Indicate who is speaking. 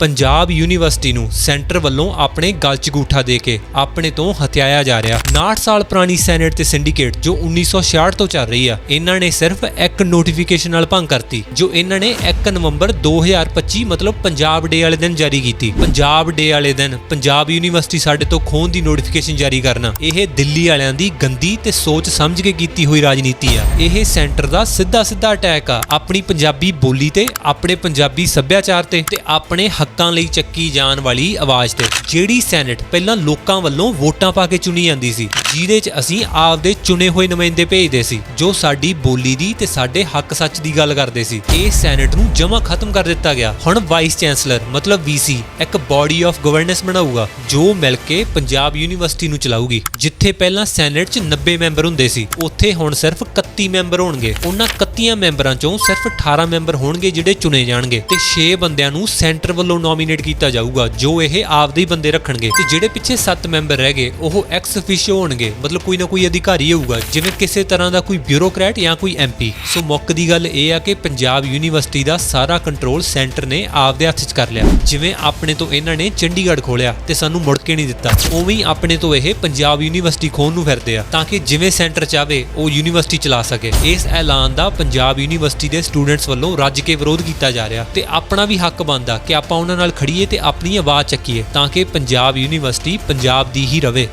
Speaker 1: Punjab university ਨੂੰ centre ਵੱਲੋਂ ਆਪਣੇ ਗਲ 'ਚ ਦੇ ਕੇ ਆਪਣੇ ਤੋਂ ਹਥਿਆਇਆ ਜਾ ਰਿਹਾ। 59 ਸਾਲ ਪੁਰਾਣੀ ਸੈਨੇਟ ਤੇ ਸਿੰਡੀਕੇਟ ਜੋ 1966 ਤੋਂ ਚੱਲ ਰਹੀ ਆ, ਇਹਨਾਂ ਨੇ ਸਿਰਫ ਇੱਕ ਨੋਟੀਫਿਕੇਸ਼ਨ ਨਾਲ ਭੰਗ ਕਰਤੀ, ਜੋ ਇਹਨਾਂ ਨੇ 1 ਨਵੰਬਰ 2025 ਮਤਲਬ ਪੰਜਾਬ ਡੇ ਵਾਲੇ ਦਿਨ ਜਾਰੀ ਕੀਤੀ। ਪੰਜਾਬ ਡੇ ਵਾਲੇ ਦਿਨ ਪੰਜਾਬ ਯੂਨੀਵਰਸਿਟੀ ਸਾਡੇ ਤੋਂ ਖੋਹਣ ਦੀ ਨੋਟੀਫਿਕੇਸ਼ਨ ਜਾਰੀ ਕਰਨਾ, ਇਹ ਦਿੱਲੀ ਵਾਲਿਆਂ ਦੀ ਗੰਦੀ ਤੇ ਸੋਚ ਸਮਝ ਕੇ ਕੀਤੀ ਹੋਈ ਰਾਜਨੀਤੀ ਆ। ਇਹ ਸੈਂਟਰ ਦਾ ਸਿੱਧਾ ਸਿੱਧਾ ਅਟੈਕ ਆ, ਆਪਣੀ ਪੰਜਾਬੀ ਬੋਲੀ ਤੇ, ਆਪਣੇ ਪੰਜਾਬੀ ਸੱਭਿਆਚਾਰ ਤੇ ਤੇ ਆਪਣੇ ਹੱਕਾਂ ਲਈ ਚੱਕੀ ਜਾਣ ਵਾਲੀ ਆਵਾਜ਼ ਤੇ ਜਿਹੜੀ ਸੈਨੇਟ ਪਹਿਲਾਂ ਲੋਕਾਂ ਵੱਲੋਂ ਵੋਟਾਂ ਪਾ ਕੇ ਚੁਣੀ ਜਾਂਦੀ ਸੀ, ਜਿਹਦੇ 'ਚ ਅਸੀਂ ਆਪਦੇ ਚੁਣੇ ਹੋਏ ਨੁਮਾਇੰਦੇ ਭੇਜਦੇ ਸੀ, ਜੋ ਸਾਡੀ ਬੋਲੀ ਦੀ ਤੇ ਸਾਡੇ ਹੱਕ ਸੱਚ ਦੀ ਗੱਲ ਕਰਦੇ ਸੀ। ਇਹ ਸੈਨੇਟ ਨੂੰ ਜਮਾ ਖਤਮ ਕਰ ਦਿੱਤਾ ਗਿਆ। ਹੁਣ ਵਾਈਸ ਚਾਂਸਲਰ ਮਤਲਬ ਵੀਸੀ ਇੱਕ ਬਾਡੀ ਆਫ ਗਵਰਨੈਂਸ ਬਣਾਊਗਾ, ਜੋ ਮਿਲ ਕੇ ਪੰਜਾਬ ਯੂਨੀਵਰਸਿਟੀ ਨੂੰ ਚਲਾਊਗੀ। ਜਿੱਥੇ ਪਹਿਲਾਂ ਸੈਨੇਟ 'ਚ 90 ਮੈਂਬਰ ਹੁੰਦੇ ਸੀ, ਉੱਥੇ ਹੁਣ ਸਿਰਫ 31 ਮੈਂਬਰ ਹੋਣਗੇ। ਉਹਨਾਂ 31 ਮੈਂਬਰਾਂ 'ਚੋਂ ਸਿਰਫ 18 ਮੈਂਬਰ ਹੋਣਗੇ ਜਿਹੜੇ ਚੁਣੇ ਜਾਣਗੇ ਤੇ 6 ਬੰਦਿਆਂ ਨੂੰ ਸੈਂਟਰ ਵੱਲੋਂ ਵੱਲੋਂ ਨੋਮੀਨੇਟ ਕੀਤਾ ਜਾਊਗਾ, ਜੋ ਇਹ ਆਪਦੇ ਹੀ ਬੰਦੇ ਰੱਖਣਗੇ। ਤੇ ਜਿਹੜੇ ਪਿੱਛੇ 7 ਮੈਂਬਰ ਰਹਿ ਗਏ, ਉਹ ਐਕਸ ਅਫੀਸ਼ੀਓ ਹੋਣਗੇ। ਮਤਲਬ ਕੋਈ ਨਾ ਕੋਈ ਅਧਿਕਾਰੀ ਹੋਊਗਾ, ਜਿਵੇਂ ਕਿਸੇ ਤਰ੍ਹਾਂ ਦਾ ਕੋਈ ਬਿਊਰੋਕਰੈਟ ਜਾਂ ਕੋਈ ਐਮਪੀ ਸੋ ਮੁੱਕ ਦੀ ਗੱਲ ਇਹ ਆ ਕਿ ਪੰਜਾਬ ਯੂਨੀਵਰਸਿਟੀ ਦਾ ਸਾਰਾ ਕੰਟਰੋਲ ਸੈਂਟਰ ਨੇ ਆਪਦੇ ਹੱਥ 'ਚ ਕਰ ਲਿਆ। ਜਿਵੇਂ ਆਪਣੇ ਤੋਂ ਇਹਨਾਂ ਨੇ ਚੰਡੀਗੜ੍ਹ ਖੋਲਿਆ ਤੇ ਸਾਨੂੰ ਮੁੜ ਕੇ ਨਹੀਂ ਦਿੱਤਾ। ਉਵੇਂ ਹੀ ਆਪਣੇ ਤੋਂ ਇਹ ਪੰਜਾਬ ਯੂਨੀਵਰਸਿਟੀ ਖੋਣ ਨੂੰ ਫਿਰਦੇ ਆ, ਤਾਂ ਕਿ ਜਿਵੇਂ ਸੈਂਟਰ ਚਾਵੇ ਉਹ ਯੂਨੀਵਰਸਿਟੀ ਚਲਾ ਸਕੇ। ਇਸ ਐਲਾਨ ਦਾ ਪੰਜਾਬ ਯੂਨੀਵਰਸਿਟੀ ਦੇ ਸਟੂਡੈਂਟਸ ਵੱਲੋਂ ਰੱਜ ਕੇ ਵਿਰੋਧ ਕੀਤਾ ਜਾ ਰਿਹਾ ਤੇ ਆਪਣਾ ਵੀ ਹੱਕ ਬਣਦਾ ਕਿ ਆਪਾਂ ਉਹਨਾਂ ਨਾਲ ਖੜੀਏ ਤੇ ਆਪਣੀ ਆਵਾਜ਼ ਚੱਕੀਏ ਤਾਂ ਕਿ ਪੰਜਾਬ ਯੂਨੀਵਰਸਿਟੀ ਪੰਜਾਬ ਦੀ ਹੀ ਰਵੇ।